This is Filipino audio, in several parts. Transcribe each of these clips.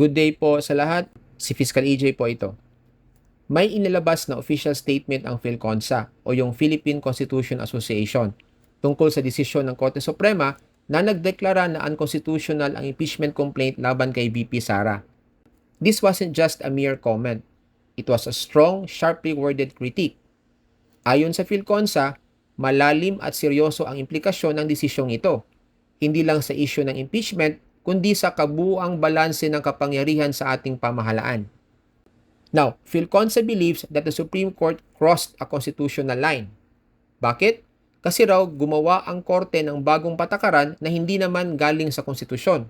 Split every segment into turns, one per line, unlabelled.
Good day po sa lahat. Si Fiscal EJ po ito. May inilabas na official statement ang PhilConsa o yung Philippine Constitution Association tungkol sa desisyon ng Korte Suprema na nagdeklara na unconstitutional ang impeachment complaint laban kay VP Sara. This wasn't just a mere comment. It was a strong, sharply worded critique. Ayon sa PhilConsa, malalim at seryoso ang implikasyon ng desisyong ito. Hindi lang sa issue ng impeachment, kundi sa kabuuang balanse ng kapangyarihan sa ating pamahalaan. Now, PhilConsa believes that the Supreme Court crossed a constitutional line. Bakit? Kasi raw gumawa ang korte ng bagong patakaran na hindi naman galing sa konstitusyon.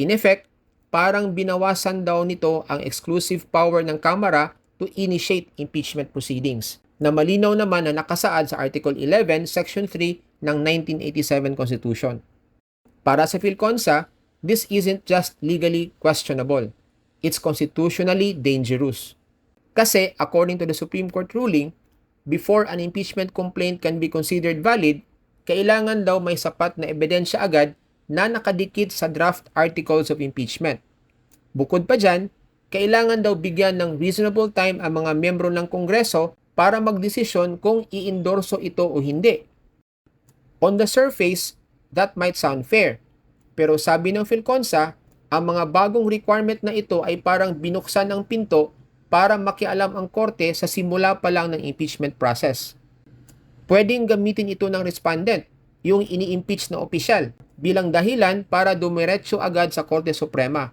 In effect, parang binawasan daw nito ang exclusive power ng Kamara to initiate impeachment proceedings na malinaw naman na nakasaad sa Article 11, Section 3 ng 1987 Constitution. Para sa PhilConsa, this isn't just legally questionable. It's constitutionally dangerous. Kasi according to the Supreme Court ruling, before an impeachment complaint can be considered valid, kailangan daw may sapat na ebidensya agad na nakadikit sa draft articles of impeachment. Bukod pa dyan, kailangan daw bigyan ng reasonable time ang mga miyembro ng Kongreso para magdesisyon kung iindorso ito o hindi. On the surface, that might sound fair. Pero sabi ng PhilConsa, ang mga bagong requirement na ito ay parang binuksan ng pinto para makialam ang korte sa simula pa lang ng impeachment process. Pwedeng gamitin ito ng respondent, yung ini-impeach na opisyal, bilang dahilan para dumiretso agad sa Korte Suprema.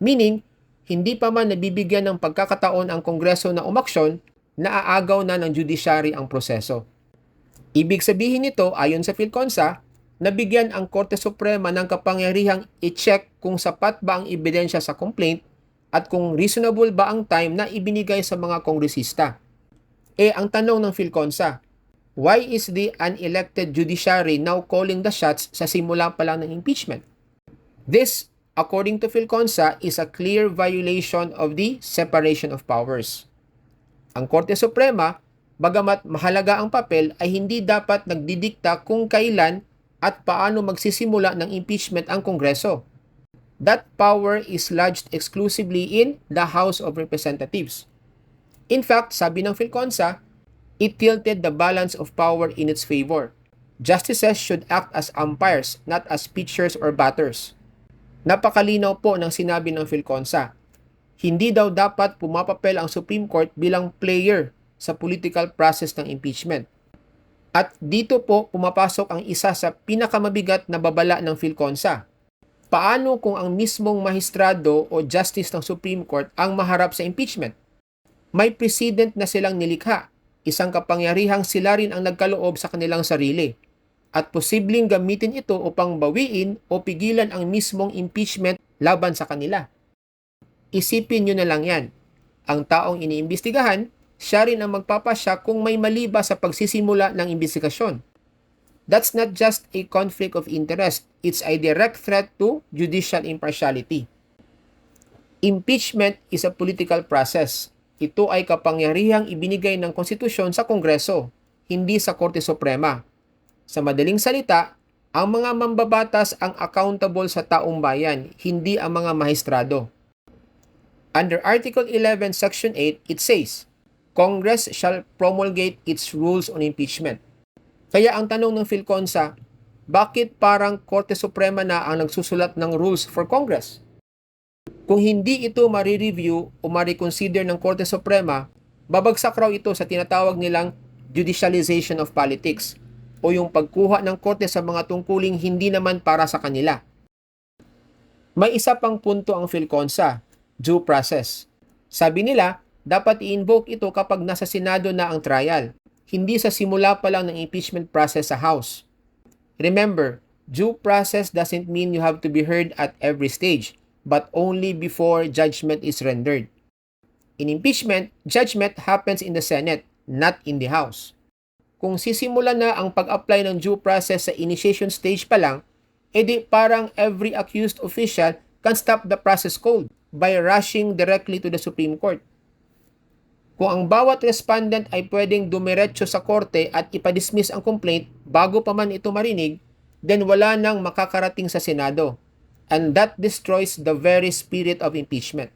Meaning, hindi pa man nabibigyan ng pagkakataon ang Kongreso na umaksyon, naaagaw na ng judiciary ang proseso. Ibig sabihin nito, ayon sa PhilConsa, nabigyan ang Korte Suprema ng kapangyarihang i-check kung sapat ba ang ebidensya sa complaint at kung reasonable ba ang time na ibinigay sa mga kongresista. Eh, ang tanong ng PhilConsa, why is the unelected judiciary now calling the shots sa simula pa lang ng impeachment? This, according to PhilConsa, is a clear violation of the separation of powers. Ang Korte Suprema, bagamat mahalaga ang papel, ay hindi dapat nagdidikta kung kailan at paano magsisimula ng impeachment ang Kongreso that power is lodged exclusively in the House of Representatives. In fact, sabi ng PhilConsa, it tilted the balance of power in its favor. Justices should act as umpires, not as pitchers or batters. Napakalinaw po ng sinabi ng PhilConsa. Hindi daw dapat pumapapel ang Supreme Court bilang player sa political process ng impeachment. At dito po pumapasok ang isa sa pinakamabigat na babala ng PhilConsa, paano kung ang mismong mahistrado o justice ng Supreme Court ang maharap sa impeachment? May precedent na silang nilikha, isang kapangyarihang sila rin ang nagkaloob sa kanilang sarili, at posibleng gamitin ito upang bawiin o pigilan ang mismong impeachment laban sa kanila. Isipin nyo na lang yan. Ang taong iniimbestigahan, siya rin ang magpapasya kung may mali ba sa pagsisimula ng imbestigasyon That's not just a conflict of interest, it's a direct threat to judicial impartiality. Impeachment is a political process. Ito ay kapangyarihang ibinigay ng konstitusyon sa Kongreso, hindi sa Korte Suprema. Sa madaling salita, ang mga mambabatas ang accountable sa taong bayan, hindi ang mga mahistrado. Under Article 11, Section 8, it says, Congress shall promulgate its rules on impeachment. Kaya ang tanong ng PhilConsa, bakit parang Korte Suprema na ang nagsusulat ng rules for Congress? Kung hindi ito ma-review o ma-reconsider ng Korte Suprema, babagsak raw ito sa tinatawag nilang judicialization of politics o yung pagkuha ng korte sa mga tungkuling hindi naman para sa kanila. May isa pang punto ang PhilConsa, due process. Sabi nila, dapat i-invoke ito kapag nasa Senado na ang trial hindi sa simula pa lang ng impeachment process sa House. Remember, due process doesn't mean you have to be heard at every stage, but only before judgment is rendered. In impeachment, judgment happens in the Senate, not in the House. Kung sisimula na ang pag-apply ng due process sa initiation stage pa lang, edi parang every accused official can stop the process cold by rushing directly to the Supreme Court. Kung ang bawat respondent ay pwedeng dumiretso sa korte at ipadismiss ang complaint bago pa man ito marinig, then wala nang makakarating sa Senado. and that destroys the very spirit of impeachment.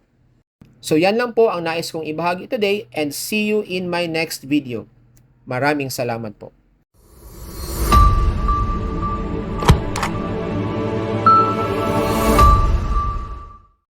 So yan lang po ang nais kong ibahagi today and see you in my next video. Maraming salamat po.